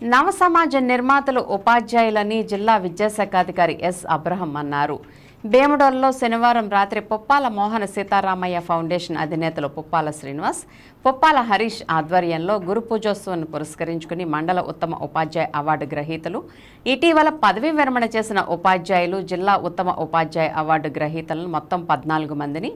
నవ సమాజ నిర్మాతలు ఉపాధ్యాయులని జిల్లా విద్యాశాఖాధికారి ఎస్. అబ్రహం అన్నారు. భీమడోల్లో శనివారం రాత్రి పుప్పాల మోహన సీతారామయ్య ఫౌండేషన్ అధినేతలు పుప్పాల శ్రీనివాస్ పుప్పాల హరీష్ ఆధ్వర్యంలో గురు పూజోత్సవాన్ని పురస్కరించుకుని మండల ఉత్తమ ఉపాధ్యాయ అవార్డు గ్రహీతలు ఇటీవల పదవీ విరమణ చేసిన ఉపాధ్యాయులు జిల్లా ఉత్తమ ఉపాధ్యాయ అవార్డు గ్రహీతలను మొత్తం పద్నాలుగు మందిని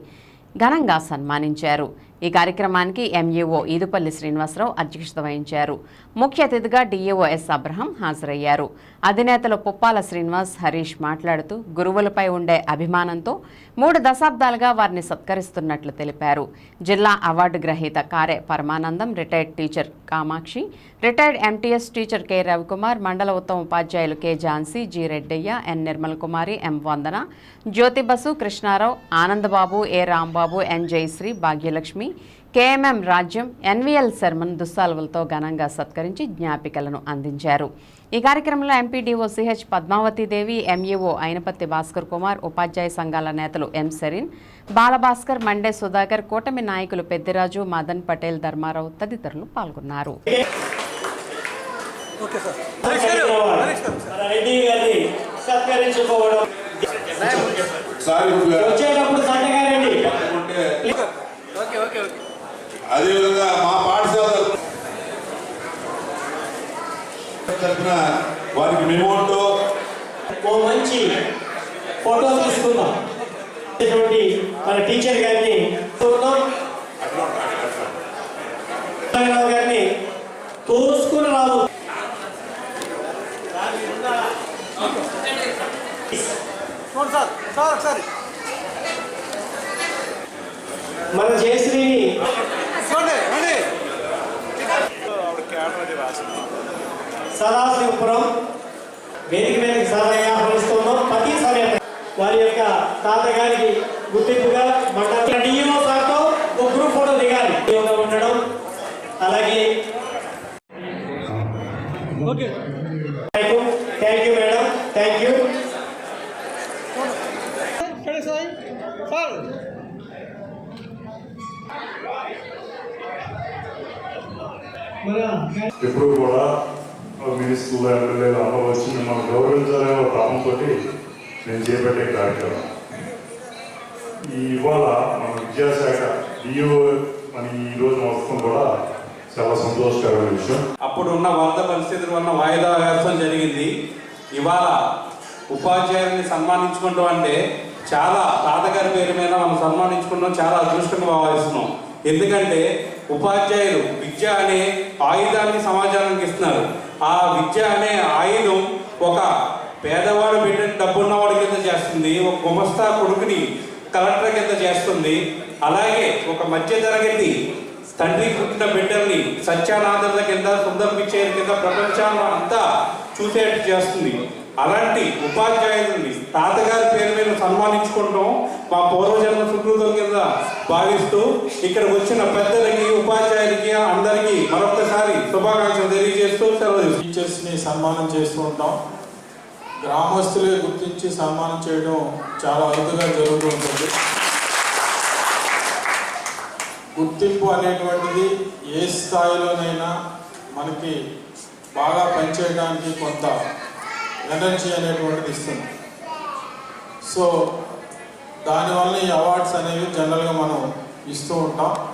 ఘనంగా సన్మానించారు. ఈ కార్యక్రమానికి ఎంఈఓ ఈదుపల్లి శ్రీనివాసరావు అధ్యక్షత వహించారు. ముఖ్య అతిథిగా డీఈఓ ఎస్ అబ్రహం హాజరయ్యారు. అధినేతలు పుప్పాల శ్రీనివాస్ హరీష్ మాట్లాడుతూ గురువులపై ఉండే అభిమానంతో మూడు దశాబ్దాలుగా వారిని సత్కరిస్తున్నట్లు తెలిపారు. జిల్లా అవార్డు గ్రహీత Kare Paramanandam retired teacher Kamakshi retired MTS teacher K Ravikumar మండల ఉత్తమ ఉపాధ్యాయులు K Jhansi G Reddaiah N Nirmal Kumari M Vandana Jyothibasu Krishnarao Anandababu A Rambabu N Jayasri Bhagyalakshmi KMM Rajyam NVL Sharman దుస్సాలువలతో ఘనంగా సత్కరించి జ్ఞాపికలను అందించారు. ఈ కార్యక్రమంలో MPDO CH Padmavathidevi MEO Ainapatti Bhaskar Kumar ఉపాధ్యాయ సంఘాల నేతలు ఎం సెరీన్ బాలభాస్కర్ మండే సుధాకర్ కూటమి నాయకులు పెద్దిరాజు మదన్ పటేల్ ధర్మారావు తదితరులు పాల్గొన్నారు. సత్కరించుకోవడం సార్ ఇప్పుడు వచ్చేటప్పుడు సంతకారండి ఉంటే అదేవిధంగా మా పాఠశాల తరఫున వారికి మెమోంటో ఓ మంచి ఫోటో తీసుకుందాం. మన టీచర్ గారిని చూద్దాం. గారిని తోసుకుని మన జయశ్రీని. సదాశివపురం. వేదిక మీదకి సాధారణంగా ఆహ్వానిస్తున్నాం. ప్రతి సమయం వారి యొక్క తాతగారికి గుర్తింపుగా మండల డిఈఓ సార్తో ఒక గ్రూప్ ఫోటో దిగాలి. ఉండడం. అలాగే thank you. Madam. Thank you. మన ఎప్పుడు కూడా మినిస్టర్లు ఎమ్మెల్యేలు అందరూ వచ్చి మిమ్మల్ని గౌరవించాలనే ఒక తాపంతో నేను చేపట్టే కార్యక్రమం. ఇవాళ మన విద్యాశాఖ డిఓ మన ఈ రోజు మొత్తం కూడా చాలా సంతోషకరమైన విషయం. అప్పుడున్న వరద పరిస్థితుల వల్ల వాయిదా వేయడం జరిగింది. ఇవాళ ఉపాధ్యాయుల్ని సన్మానించుకుంటాం అంటే చాలా తాతగారి పేరు మీద మనం సన్మానించుకుంటాం చాలా అదృష్టంగా భావిస్తున్నాం. ఎందుకంటే ఉపాధ్యాయులు విద్య అనే ఆయుధాన్ని సమాజానికి ఇస్తున్నారు. ఆ విద్య అనే ఆయుధం ఒక పేదవాడు పెట్టిన డబ్బున్నవాడి కింద చేస్తుంది ఒక గుమస్తా కొడుకుని కలెక్టర్ కింద చేస్తుంది అలాగే ఒక మధ్య తరగతి తండ్రి పుట్టిన బిడ్డల్ని సత్యానాథుల కింద సుందర్ పిచ్చయ్య కింద ప్రపంచాన్ని అంతా చూసేట్టు చేస్తుంది. అలాంటి ఉపాధ్యాయుల్ని తాతగారి పేరు మీద సన్మానించుకుంటాం మా పూర్వజన్మ సుకృతం కింద భావిస్తూ ఇక్కడ వచ్చిన పెద్దలకి ఉపాధ్యాయులకి అందరికీ మరొకసారి శుభాకాంక్షలు తెలియజేస్తూ సెలవు తీసుకుంటున్నాను. టీచర్స్ని సన్మానం చేస్తూ ఉంటాం గ్రామస్తులే గుర్తించి సన్మానం చేయడం చాలా అరుదుగా జరుగుతూ ఉంటుంది గుర్తింపు అనేటువంటిది ఏ స్థాయిలోనైనా మనకి బాగా పనిచేయడానికి కొంత ఎనర్జీ అనేటువంటిది ఇస్తుంది. సో దానివల్ల ఈ అవార్డ్స్ అనేవి జనరల్గా మనం ఇస్తూ ఉంటాం.